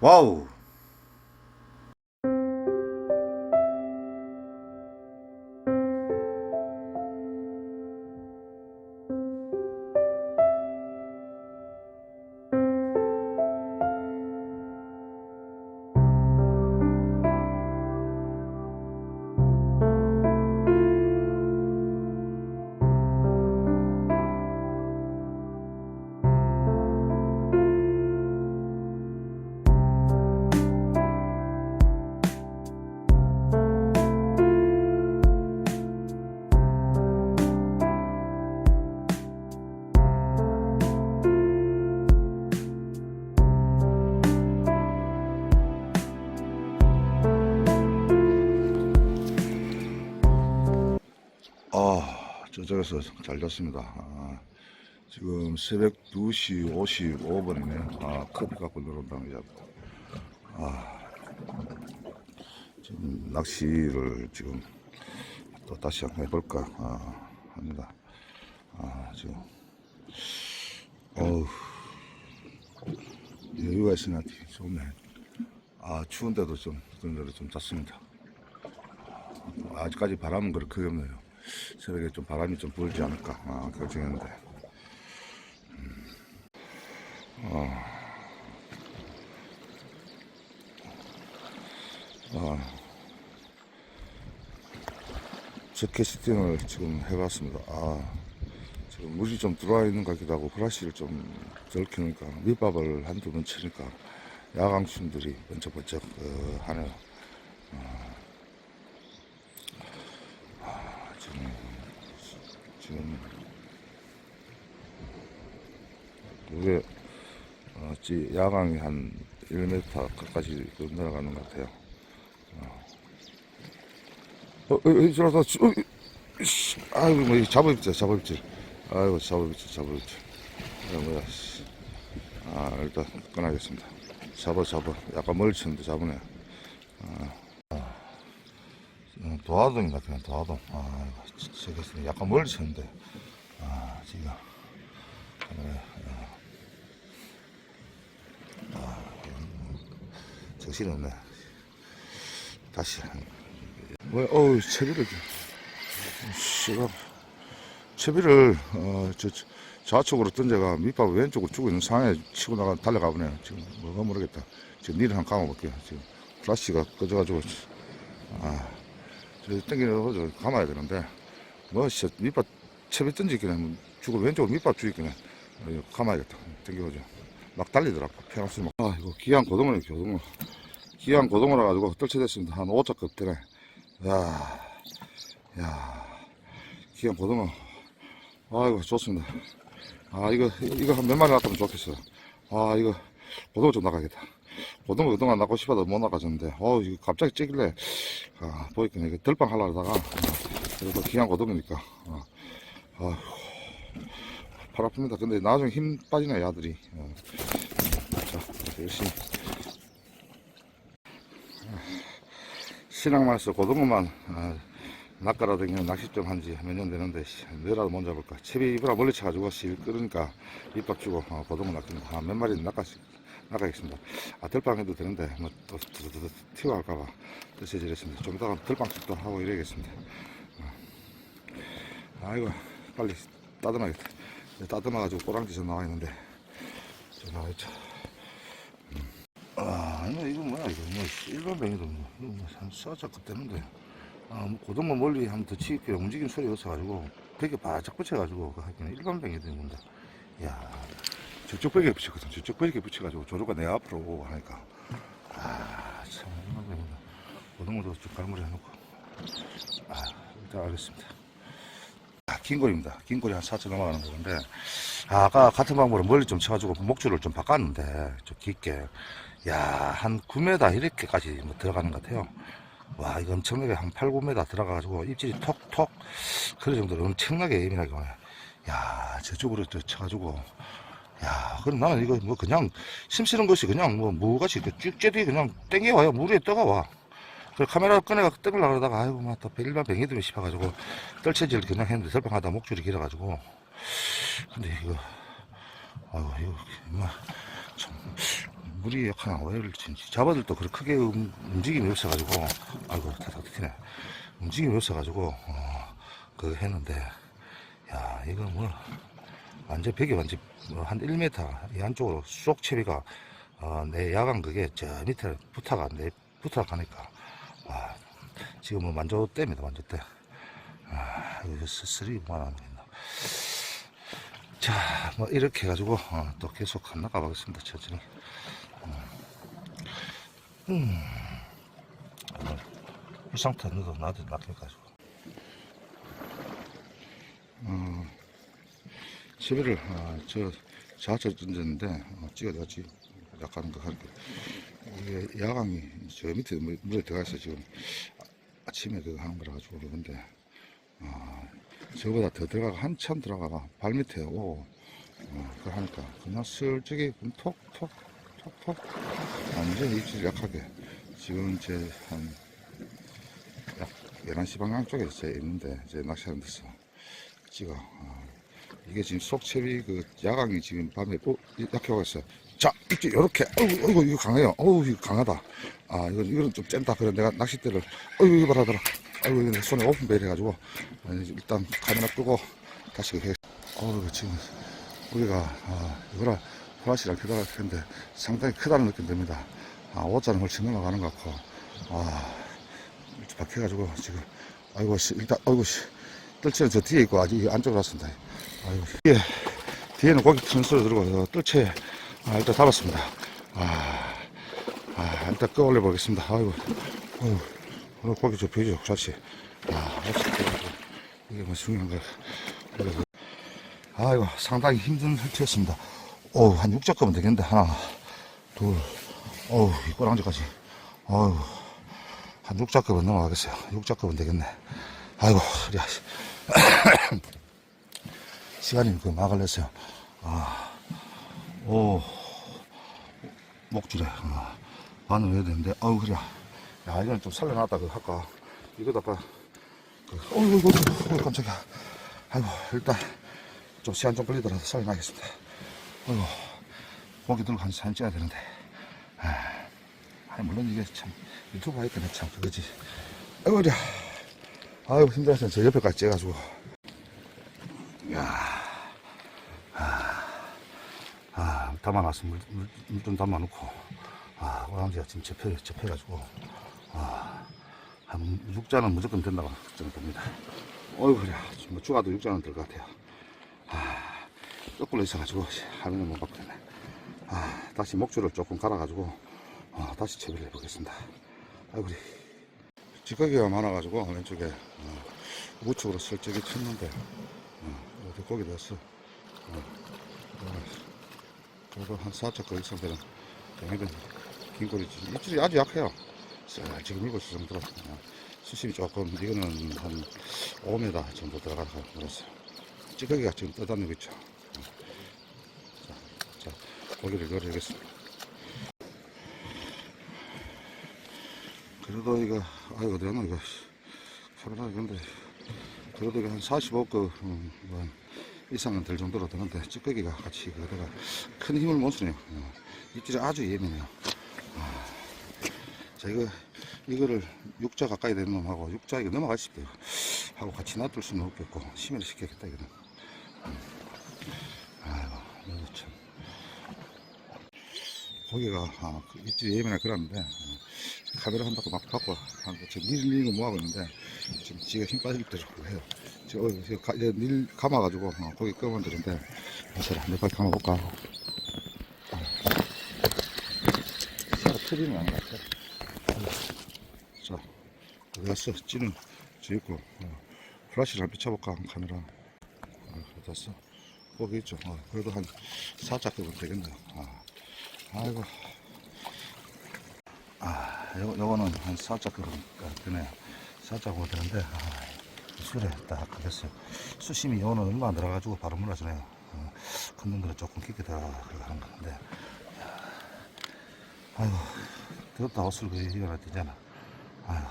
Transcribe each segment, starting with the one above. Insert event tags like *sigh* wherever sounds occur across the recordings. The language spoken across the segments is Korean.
와 저쪽에서 잘 잤습니다. 아, 지금 새벽 2시 55분이네. 아, 커피 갖고 들어온다는 얘기합니다. 아, 지금 낚시를 지금 또 다시 한번 해볼까 아, 합니다. 아, 지금, 어우, 여유가 있으나 좋네. 아, 추운데도 좀, 대로 좀 잤습니다. 아직까지 바람은 그렇게 없네요. 새벽에 좀 바람이 좀 불지 않을까 아, 결정했는데. 음. 아. 아. 저 캐스팅을 지금 해봤습니다. 아, 지금 물이 좀 들어와 있는 것 같기도 하고 후라시를 좀덜 키우니까 밑밥을 한두 번 치니까 야광충들이 번쩍번쩍 어, 하네요. 지금 지금 이게 어, 지 야광이 한 1m 가까이 그 내려가는 것 같아요. 어, 어, 어, 어 저러다, 어, 어, 씨, 아이고, 뭐, 잡아입질, 잡아입질. 아이고, 잡아입질, 잡아입질. 아, 뭐야, 씨. 아, 일단 끊어야겠습니다. 잡아, 잡아. 약간 멀리 치는데 잡으네. 어, 도화동인 것 같아요, 도화동. 아, 이거 저기 약간 멀리 쳤는데. 아, 지금. 아, 정신이 없네. 다시. 왜, 어우, 채비를, 씨가, 채비를, 어, 저, 저, 좌측으로 던져가 밑밥 왼쪽으로 주고 있는 상황에 치고 나가, 달려가 보네요. 지금, 뭐가 모르겠다. 지금 니를 한번 감아볼게요. 지금, 플라시가 꺼져가지고, 아. 저기 거저 감아야 되는데 뭐 진짜 밑밥 채비 던지기는 죽을 왼쪽으로 밑밥 주기는 어, 감아야겠다 땡겨오죠 막 달리더라고 페라스 막아 이거 기한 고등어네 고등어 기한 고등어라 가지고 떨쳐졌습니다. 한 5차급 되네. 야, 야 기한 고등어. 아이고 좋습니다. 아 이거 이거 한 몇 마리 놨으면 좋겠어 아 이거 고등어 좀 나가겠다. 고등어 그동안 나고 싶어도 못 나가졌는데 어 이거 갑자기 찌길래 아 보니까 이거 들빵 하려다가 어, 그래도 기한 고등어니까. 어, 아휴, 팔 아픕니다. 근데 나중에 힘 빠지네 야들이. 어. 자 열심히 신앙마에서 고등어만 아, 낚아라다니면 낚시 좀 한지 몇 년 되는데 씨, 내라도 못 잡을까 채비 입으라 멀리 쳐가지고 실 끓으니까 입밥 주고 어, 고등어 낚입니다 아, 몇 마리 낚아시 나가겠습니다. 아, 들빵 해도 되는데, 뭐, 또, 두두두 튀어갈까봐 드세지랬습니다. 좀 이따가 들빵집도 하고 이래야겠습니다. 어. 아이고, 빨리 따듬어야겠다. 따듬어가지고 꼬랑지에서 나와 있는데, 저 나와있죠. 음. 아, 아니, 이거 뭐야, 이거 뭐, 일반 뱅이도 뭐, 이거 뭐, 한 쏴잡고 되는데, 아, 뭐, 고등어 멀리 한번 더 치기에 움직임 소리 없어가지고, 벽에 바짝 붙여가지고, 그 하기는 일반 뱅이도 있는데, 야 저쪽 벽에 붙였거든. 저쪽 벽에 붙여가지고 조류가 내 앞으로 오고 하니까. 아, 참, 이놈입니다. 고등어도 좀 갈무리 해놓고. 아, 일단 알겠습니다. 아, 긴 골입니다. 긴 골이 한 4천 넘어가는 아, 아까 같은 방법으로 멀리 좀 쳐가지고 목줄을 좀 바꿨는데, 좀 깊게. 야, 한 9m 이렇게까지 뭐 들어가는 것 같아요. 와, 이거 엄청나게 한 8, 9m 들어가가지고 입질이 톡톡, 그런 정도로 엄청나게 예민하게 오네. 야, 저쪽으로 또 쳐가지고, 야, 그럼 나는 이거 뭐 그냥 심쓰는 것이 그냥 뭐 무같이 쭉째디 그냥 땡겨와요. 물 위에 떠가와. 그 카메라 꺼내가 떠밀라 그러다가 아이고 막또 일반 뱅이들이 씹어가지고 떨쳐질 그냥 했는데 설방하다 목줄이 길어가지고 근데 이거 아이고 이거 뭐참 물이 약간 오해를 진지 잡아들도 그렇게 크게 움, 움직임이 없어가지고 아이고 다 닥치네 움직임이 없어가지고 어, 그거 했는데 야 이거 뭐 완전 벽이 완전 뭐한 1m 이 안쪽으로 쏙 채비가 어, 내 야간 그게 저 밑에 붙어가 내 붙어가니까 와 지금 뭐 만조대입니다 만조대 아 이거 스스리 뭐하나 자, 뭐 이렇게 해가지고 어, 또 계속 나가 보겠습니다. 천천히. 음, 음. 이 상태 너도 나도 낚여가지고. 어, 채비를 아, 저 자체 던졌는데 어, 찍어야지 약간 거 할게. 이게 야광이 저 밑에 물- 물에 들어가 있어 지금 아- 아침에 그거 하는 거라 가지고 그런데 아, 저보다 더 들어가가 한참 들어가가 발 밑에 오고 어, 그 하니까 그냥 슬쩍이 톡톡 톡톡 완전히 입질 약하게? 지금 이제 한약 11시 방향 쪽에 제 있는데 이제 낚시하는 데서 찍어. 어, 이게 지금 속채비 그 야광이 지금 밤에 어, 약해가 있어요 자 입질 요렇게. 어이구 어이구 이거 강해요. 어우 이거 강하다. 아 이건 이거는 좀 짠다. 그래 내가 낚싯대를. 어이구 이거 봐라 아이고 이거 내 손에 오픈벨 해가지고. 아니, 일단 카메라 끄고 다시 해. 어우 지금 우리가 아, 이거라 플라시랑 켜다가 했는데 상당히 크다는 느낌 듭니다. 아 5자는 훨씬 넘어가는 것 같고. 아 박혀가지고 지금 아이고 씨 일단 아이고 씨. 뜰채는 저 뒤에 있고 아직 이 안쪽으로 왔습니다. 아이고 뒤에 뒤에는 고기 큰 소리 들고 어, 뜰채 아, 일단 잡았습니다. 아, 아 일단 끌어올려 보겠습니다. 아이고 어휴 오늘 고기 저 벼죠 자치 아 이게 뭐 중요한 거 그래서. 아이고 상당히 힘든 설치였습니다 어우 한 6자급은 되겠는데 하나 둘 어우 이 꼬랑지까지. 어우 한 6자급은 넘어가겠어요. 6자급은 되겠네. 아이고 허리야 *coughs* 시간이 그 막을 냈어요. 아 오 목줄에 어, 반을 해야 되는데 아우 그래. 야 이건 좀 살려놨다 그 할까? 이거 다가 그, 어이구 이거 어이구 깜짝이야. 아이고 일단 좀 시간 좀 걸리더라도 살려놔야겠습니다 아이고 고기 들고 한 사진 찍어야 되는데 아, 물론 이게 참 유튜브 하니까 참 그거지 아이고 그래 아이고 힘들었어 저 옆에까지 째가지고 아, 담아놨어. 물, 물, 물 좀 담아놓고. 아, 오랑지가 지금 접혀, 접혀가지고. 아, 한 6잔은 무조건 된다고 생각됩니다. 어이구, 그래. 뭐, 죽어도 6잔은 될것 같아요. 아, 거꾸로 있어가지고, 화면을 못 봤겠네. 아, 다시 목줄을 조금 갈아가지고, 어, 다시 채비를 해보겠습니다. 아이고, 그래. 찌꺼기가 많아가지고, 왼쪽에, 어, 우측으로 설정이 쳤는데, 어, 어디 고기 됐어. 그리고 한 4차 거 이상 되는 동해변 긴꼬리지. 입질이 아주 약해요. 자, 지금 밀고 있을 정도로. 어, 수심이 조금, 이거는 한 5m 정도 들어가서 물었어요. 찌꺼기가 지금 떠다니고 있죠. 고기를 넣어야겠습니다. 그래도 이거, 아이고, 어디 갔나, 이거. 카메라, 근데, 그래도 이거 한 45급, 음, 뭐, 이상은 될 정도로 되는데 찌꺼기가 같이 그다가 큰 힘을 못 쓰네요. 어, 입질이 아주 예민해요. 아, 자 이거 이거를 육자 가까이 되는 놈하고 육자 이거 넘어갈 싶대요. 하고 같이 놔둘 수는 없겠고 심해를 시켜야겠다 이거는. 음. 아이고 이거 참 고기가 아, 그 입질이 예민해 그러는데 어, 카메라 한다고 막 받고 하는데 지금 일 밀고 뭐 하고 있는데 지금 지가 힘 빠질 대로 해요. 저, 어, 저 가, 이제 밀 감아가지고 어, 고기 끄면 되는데 어서라 몇발 감아볼까? 샤 트리는 아닌 것 같아. 자, 어디 갔어? 찌는 저 있고 어, 플래시를 한번 비춰볼까? 카메라. 어, 어디 갔어? 거기 있죠. 어, 그래도 한 살짝 끄면 되겠네. 아, 아이고. 아, 요, 요거는 한 살짝 끄면 되네. 살짝 오면 되는데, 아, 술에 딱 하겠어요. 수심이 요는 얼마 안 들어가지고 바로 물러주네요. 어, 큰 놈들은 조금 깊게 들어가는 건데. 아이고, 더웠다 옷을 그 입어야 되잖아. 아이고,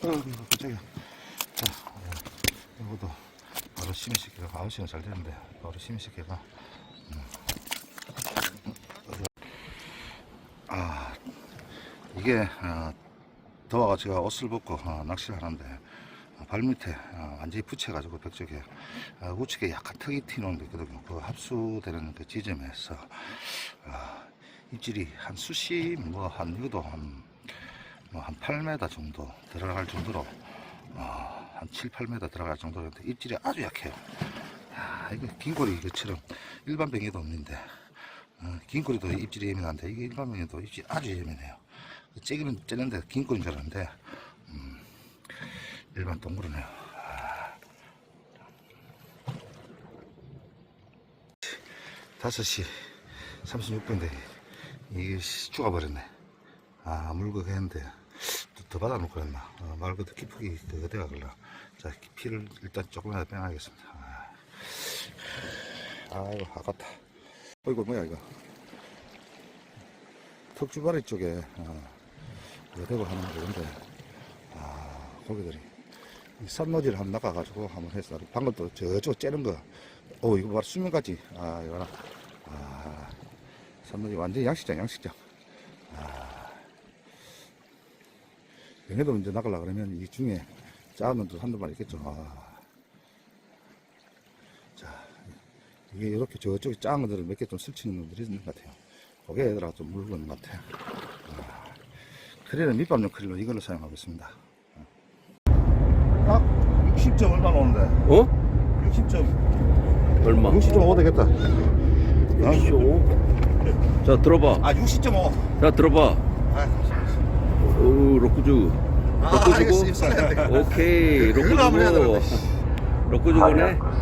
좀, 어, 이거 깜짝이야. 자, 어, 이것도 바로 심시키가 9시간 잘 되는데, 바로 심시키가. 이게 어, 더워가 제가 옷을 벗고 어, 낚시를 하는데 어, 발밑에 어, 완전히 붙여가지고 벽쪽에 어, 우측에 약간 턱이 튀는 게 있거든요. 그 합수되는 그 지점에서 어, 입질이 한 수심 뭐한 이것도 한 뭐한 8m 정도 들어갈 정도로 어, 한 7, 8m 들어갈 정도인데 입질이 아주 약해요. 야, 이거 긴꼬리 이것처럼 일반 병에도 없는데 어, 긴꼬리도 입질이 예민한데 이게 일반 병에도 입질이 아주 예민해요. 째기는 째는데 긴꼬리인 줄 알았는데 음, 일반 동물이네요. 다섯 시 36분인데 이게 씨, 죽어버렸네. 아 물고 했는데 또더 받아놓고 그랬나. 어, 말 그대로 깊이 그 어디가 걸라. 자 깊이를 일단 조금이라도 빼놔야겠습니다. 아, 아이고 아깝다. 어이구 뭐야 이거. 턱주바리 쪽에 어, 대고 하는 건데 아 고기들이. 이 산노지를 한번 낚아가지고 한번 했어 방금 또 저쪽 째는 거어 이거 바로 수면까지. 아 이거나. 아 산노지 완전 양식장 양식장. 아. 얘네도 이제 나가려 그러면 이 중에 작은 놈도 한두 마리 있겠죠. 아. 자 이게 이렇게 저쪽에 작은 것들을 몇 개좀 설치는 놈들이 있는 것 같아요. 그게 얘들아 좀 물건 것 같아요. 아, 크릴은 밑밥용 크릴로 이걸로 사용하고 있습니다. 딱 60점 얼마 나오는데? 어? 60점. 얼마? 60.5 되겠다. 65? 자 들어봐. 아 60.5 자 들어봐. 아, 오 로쿠주. 아, 로쿠 알겠어, 주고? 입사해야 돼. 오케이 그거 한번 해야 주고. 되는데. 로쿠 주고네